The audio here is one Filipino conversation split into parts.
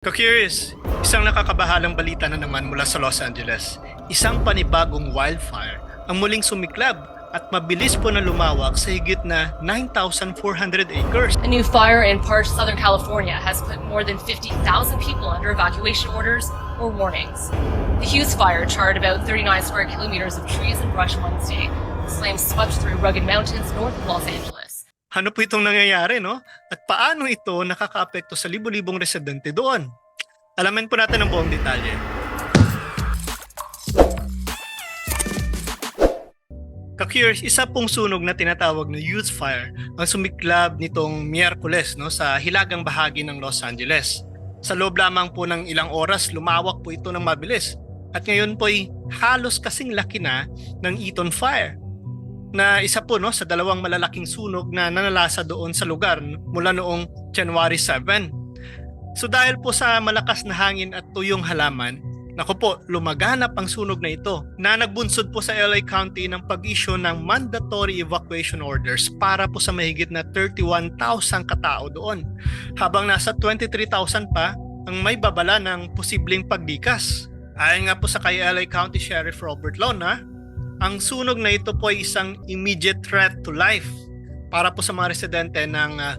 Ka-curious, isang nakakabahalang balita na naman mula sa Los Angeles. Isang panibagong wildfire ang muling sumiklab at mabilis po na lumawak sa higit na 9,400 acres. A new fire in parched Southern California has put more than 50,000 people under evacuation orders or warnings. The Hughes fire charred about 39 square kilometers of trees and brush Wednesday. The flames swept through rugged mountains north of Los Angeles. Ano po itong nangyayari, no? At paano ito nakakaapekto sa libu-libong residente doon? Alamin po natin ang buong detalye. Ka-curious, isa pong sunog na tinatawag na youth fire ang sumiklab nitong Miyerkules no, sa hilagang bahagi ng Los Angeles. Sa loob lamang po ng ilang oras, lumawak po ito ng mabilis. At ngayon po ay halos kasing laki na ng Eaton Fire na isa po no sa dalawang malalaking sunog na nanalasa doon sa lugar mula noong January 7. So dahil po sa malakas na hangin at tuyong halaman, Nako po, lumaganap ang sunog na ito na nagbunsod po sa LA County ng pag-issue ng mandatory evacuation orders para po sa mahigit na 31,000 katao doon. Habang nasa 23,000 pa ang may babala ng posibleng paglikas. Ayon nga po sa kay LA County Sheriff Robert Lona, ang sunog na ito po ay isang immediate threat to life para po sa mga residente ng, ah,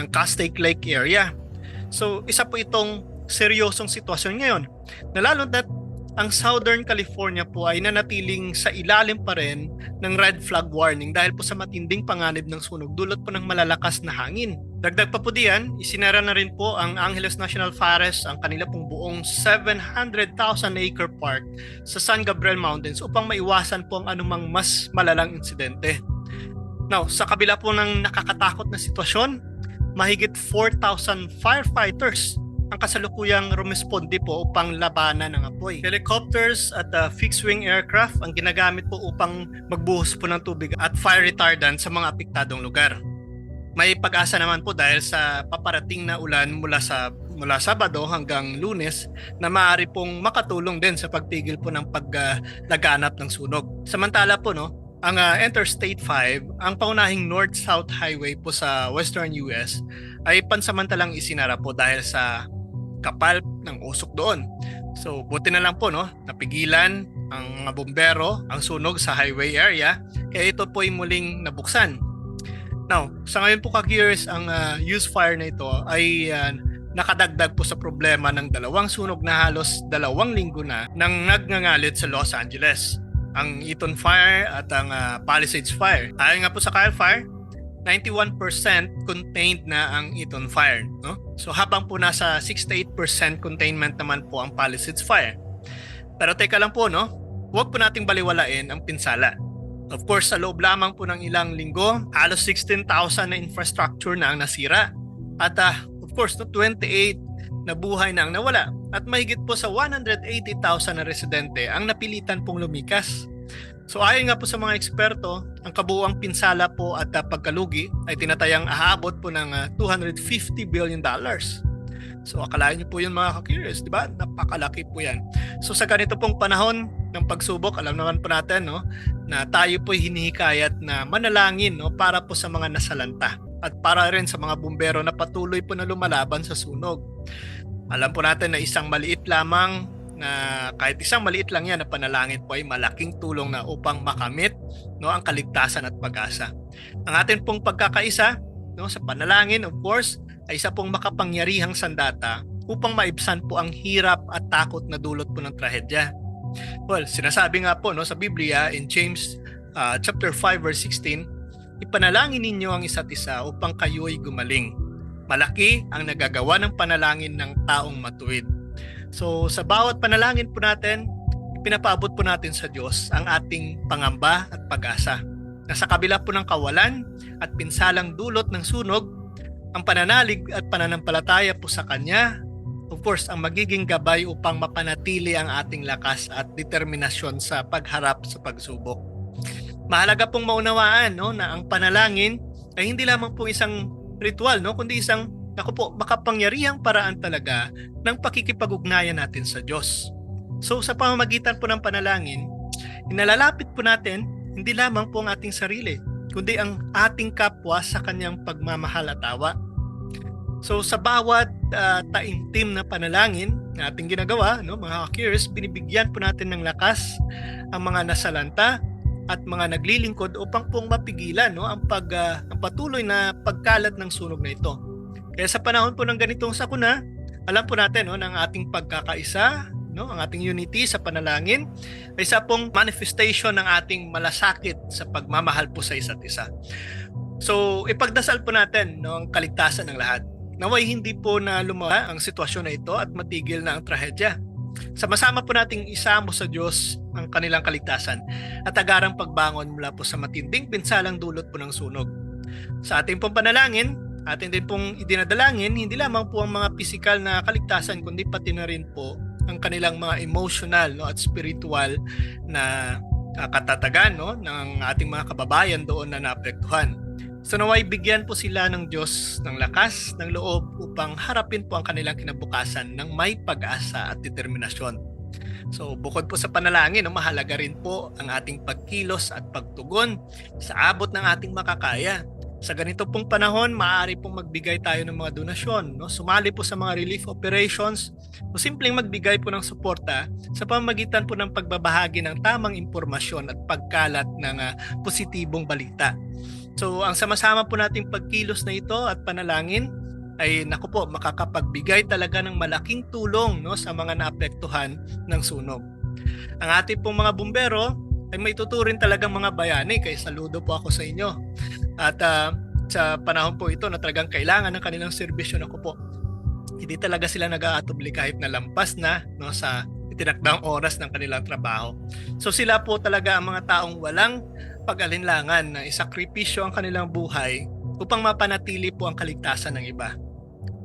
ng Castaic Lake area. So isa po itong seryosong sitwasyon ngayon na na't ang Southern California po ay nanatiling sa ilalim pa rin ng red flag warning dahil po sa matinding panganib ng sunog dulot po ng malalakas na hangin. Dagdag pa po diyan, isinara na rin po ang Angeles National Forest ang kanila pong buong 700,000 acre park sa San Gabriel Mountains upang maiwasan po ang anumang mas malalang insidente. Now, sa kabila po ng nakakatakot na sitwasyon, mahigit 4,000 firefighters ang kasalukuyang rumisponde po upang labanan ang apoy. Helicopters at uh, fixed-wing aircraft ang ginagamit po upang magbuhos po ng tubig at fire retardant sa mga apektadong lugar. May pag-asa naman po dahil sa paparating na ulan mula sa mula Sabado hanggang Lunes na maaari pong makatulong din sa pagtigil po ng paglaganap ng sunog. Samantala po no, ang uh, Interstate 5, ang paunahing North-South Highway po sa Western US ay pansamantalang isinara po dahil sa kapal ng usok doon. So buti na lang po no, napigilan ang mga bombero ang sunog sa highway area kaya ito po ay muling nabuksan. Now, sa ngayon po ka-curious ang uh, use fire na ito ay uh, nakadagdag po sa problema ng dalawang sunog na halos dalawang linggo na nang nagngangalit sa Los Angeles. Ang Eaton Fire at ang uh, Palisades Fire. Ayon nga po sa Kyle Fire, 91% contained na ang Eaton Fire. No? So habang po nasa 68% containment naman po ang Palisades Fire. Pero teka lang po, no? huwag po nating baliwalain ang pinsala. Of course, sa loob lamang po ng ilang linggo, halos 16,000 na infrastructure na ang nasira. At uh, of course, no, 28 na buhay na ang nawala. At mahigit po sa 180,000 na residente ang napilitan pong lumikas. So ayon nga po sa mga eksperto, ang kabuuang pinsala po at uh, pagkalugi ay tinatayang ahabot po ng uh, 250 billion dollars. So akalain niyo po yun mga ka-curious, di ba? Napakalaki po yan. So sa ganito pong panahon ng pagsubok, alam naman po natin no, na tayo po hinihikayat na manalangin no, para po sa mga nasalanta at para rin sa mga bumbero na patuloy po na lumalaban sa sunog. Alam po natin na isang maliit lamang na kahit isang maliit lang yan na panalangin po ay malaking tulong na upang makamit no ang kaligtasan at pag-asa. Ang atin pong pagkakaisa no sa panalangin of course ay isa pong makapangyarihang sandata upang maibsan po ang hirap at takot na dulot po ng trahedya. Well, sinasabi nga po no sa Biblia in James uh, chapter 5 verse 16, ipanalangin ninyo ang isa't isa upang kayo'y gumaling. Malaki ang nagagawa ng panalangin ng taong matuwid. So sa bawat panalangin po natin, pinapaabot po natin sa Diyos ang ating pangamba at pag-asa. Na sa kabila po ng kawalan at pinsalang dulot ng sunog, ang pananalig at pananampalataya po sa Kanya, of course, ang magiging gabay upang mapanatili ang ating lakas at determinasyon sa pagharap sa pagsubok. Mahalaga pong maunawaan no, na ang panalangin ay hindi lamang po isang ritual, no, kundi isang Naku po, makapangyarihang paraan talaga ng pakikipag-ugnayan natin sa Diyos. So sa pamamagitan po ng panalangin, inalalapit po natin hindi lamang po ang ating sarili, kundi ang ating kapwa sa kanyang pagmamahal at awa. So sa bawat uh, taimtim na panalangin na ating ginagawa, no, mga curious, binibigyan po natin ng lakas ang mga nasalanta at mga naglilingkod upang pong mapigilan no, ang, pag, uh, ang patuloy na pagkalat ng sunog na ito. Kaya sa panahon po ng ganitong sakuna, alam po natin no, ng ating pagkakaisa, no, ang ating unity sa panalangin, ay isa pong manifestation ng ating malasakit sa pagmamahal po sa isa't isa. So, ipagdasal po natin no, ang kaligtasan ng lahat. Naway hindi po na lumawa ang sitwasyon na ito at matigil na ang trahedya. Sama-sama po nating isamo sa Diyos ang kanilang kaligtasan at agarang pagbangon mula po sa matinding pinsalang dulot po ng sunog. Sa ating pong panalangin, atin din pong idinadalangin hindi lamang po ang mga pisikal na kaligtasan kundi pati na rin po ang kanilang mga emotional no, at spiritual na uh, katatagan no, ng ating mga kababayan doon na naapektuhan. So naway bigyan po sila ng Diyos ng lakas, ng loob upang harapin po ang kanilang kinabukasan ng may pag-asa at determinasyon. So bukod po sa panalangin, no, mahalaga rin po ang ating pagkilos at pagtugon sa abot ng ating makakaya. Sa ganito pong panahon, maaari pong magbigay tayo ng mga donasyon, no? sumali po sa mga relief operations o simpleng magbigay po ng suporta sa pamamagitan po ng pagbabahagi ng tamang impormasyon at pagkalat ng uh, positibong balita. So ang sama-sama po nating pagkilos na ito at panalangin ay naku po makakapagbigay talaga ng malaking tulong no sa mga naapektuhan ng sunog. Ang ating pong mga bumbero ay may tuturin talagang mga bayani kaya saludo po ako sa inyo. At uh, sa panahon po ito na talagang kailangan ng kanilang serbisyo naku po. Hindi talaga sila nag-aatubli kahit na lampas na no sa itinakdang oras ng kanilang trabaho. So sila po talaga ang mga taong walang pag-alinlangan na isakripisyo ang kanilang buhay upang mapanatili po ang kaligtasan ng iba.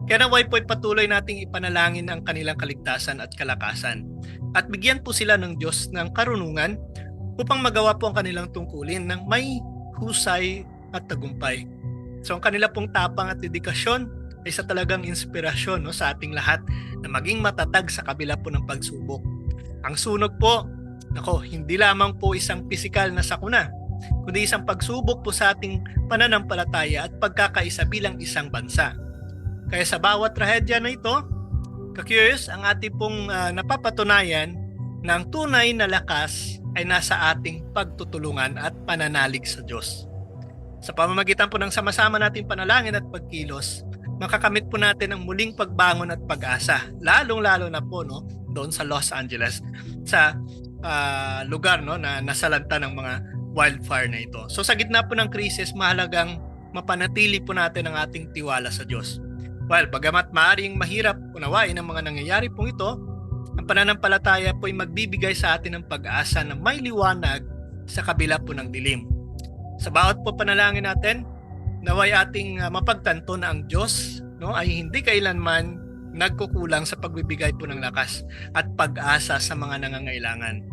Kaya naway po patuloy nating ipanalangin ang kanilang kaligtasan at kalakasan at bigyan po sila ng Diyos ng karunungan upang magawa po ang kanilang tungkulin ng may husay at tagumpay. So ang kanila pong tapang at dedikasyon ay sa talagang inspirasyon no, sa ating lahat na maging matatag sa kabila po ng pagsubok. Ang sunog po, nako, hindi lamang po isang pisikal na sakuna, kundi isang pagsubok po sa ating pananampalataya at pagkakaisa bilang isang bansa. Kaya sa bawat trahedya na ito, kakurious, ang ating pong uh, napapatunayan na ang tunay na lakas ay nasa ating pagtutulungan at pananalig sa Diyos. Sa pamamagitan po ng sama-sama nating panalangin at pagkilos, makakamit po natin ang muling pagbangon at pag-asa, lalong-lalo na po no, doon sa Los Angeles, sa uh, lugar no, na nasalanta ng mga wildfire na ito. So sa gitna po ng krisis, mahalagang mapanatili po natin ang ating tiwala sa Diyos. Well, bagamat maaaring mahirap unawain ang mga nangyayari pong ito, ang pananampalataya po ay magbibigay sa atin ng pag-asa na may liwanag sa kabila po ng dilim. Sa bawat po panalangin natin, naway ating uh, mapagtanto na ang Diyos no, ay hindi kailanman nagkukulang sa pagbibigay po ng lakas at pag-asa sa mga nangangailangan.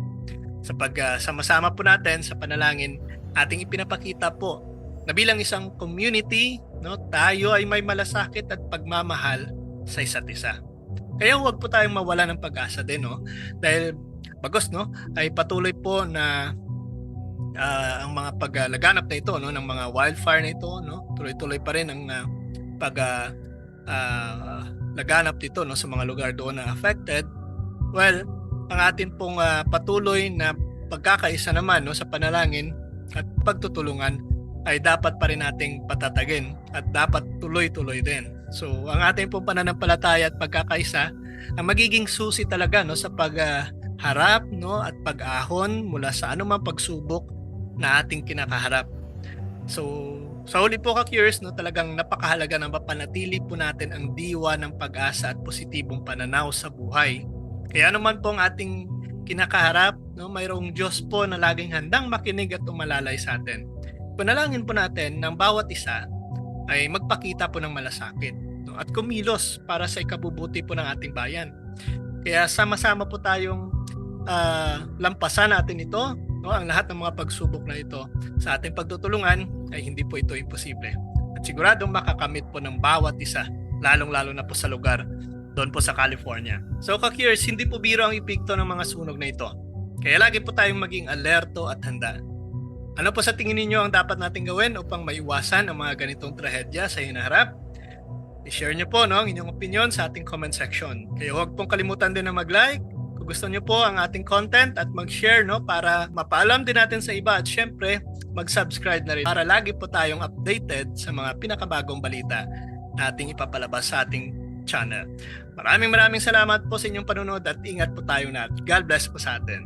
Sa pagsama-sama uh, po natin sa panalangin, ating ipinapakita po na bilang isang community, no, tayo ay may malasakit at pagmamahal sa isa't isa. Kaya huwag po tayong mawala ng pag-asa din, no? Dahil bagos, no, ay patuloy po na uh, ang mga paglaganap na ito, no, ng mga wildfire na ito, no, tuloy-tuloy pa rin ang uh, pag uh, uh, laganap dito, no, sa mga lugar doon na affected. Well, ang atin pong uh, patuloy na pagkakaisa naman no, sa panalangin at pagtutulungan ay dapat pa rin nating patatagin at dapat tuloy-tuloy din. So, ang ating pong pananampalataya at pagkakaisa ang magiging susi talaga no sa pagharap uh, no at pag-ahon mula sa anumang pagsubok na ating kinakaharap. So, sa huli po ka curious no talagang napakahalaga na mapanatili po natin ang diwa ng pag-asa at positibong pananaw sa buhay kaya naman po ang ating kinakaharap, no, mayroong Diyos po na laging handang makinig at umalalay sa atin. Panalangin po natin ng bawat isa ay magpakita po ng malasakit no, at kumilos para sa ikabubuti po ng ating bayan. Kaya sama-sama po tayong uh, lampasan natin ito, no, ang lahat ng mga pagsubok na ito sa ating pagtutulungan ay hindi po ito imposible. At siguradong makakamit po ng bawat isa, lalong-lalo na po sa lugar doon po sa California. So ka-curious, hindi po biro ang epekto ng mga sunog na ito. Kaya lagi po tayong maging alerto at handa. Ano po sa tingin ninyo ang dapat natin gawin upang maiwasan ang mga ganitong trahedya sa hinaharap? I-share nyo po no, ang inyong opinion sa ating comment section. Kaya huwag pong kalimutan din na mag-like kung gusto nyo po ang ating content at mag-share no, para mapaalam din natin sa iba at syempre mag-subscribe na rin para lagi po tayong updated sa mga pinakabagong balita na ating ipapalabas sa ating channel. Maraming maraming salamat po sa inyong panunod at ingat po tayong lahat. God bless po sa atin.